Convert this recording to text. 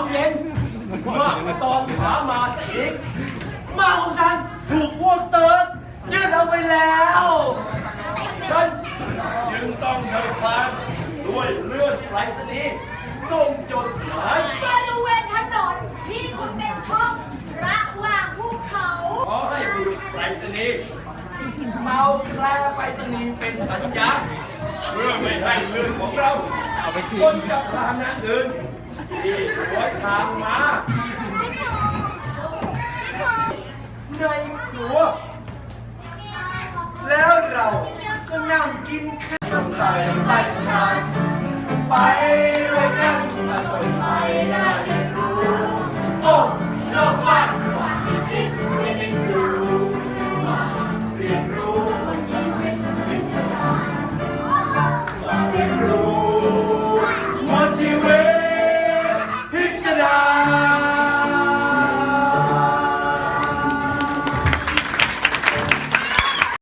าวเย็นมากกว่าตอนขามาซะอีกมาของฉันถูกพวกเติร์ดยึดเอาไปแล้ว ฉันจึงต้องเดินทางด้วยเลื่อนไปรษณีย์ส่งจดหมายบริเวณถนนที่คุณเป็นห้องระหว่างภูเขาขอให้บุรุษไปรษณีย์เมาแคลไปรษณีย์เป็นสัญญาณเพื่อไม่ให้เรื่องของเราคนจากพาหนะอื่น ที่สวยทางมาในครัว แล้วเราก็นั่งกินข้าวไข่ปัญชาไปด้วยกันมาจนไทยได้เรียนรู้โอ้โลกกว้างกว่าที่คิดไม่ได้ดูมาเรียนรู้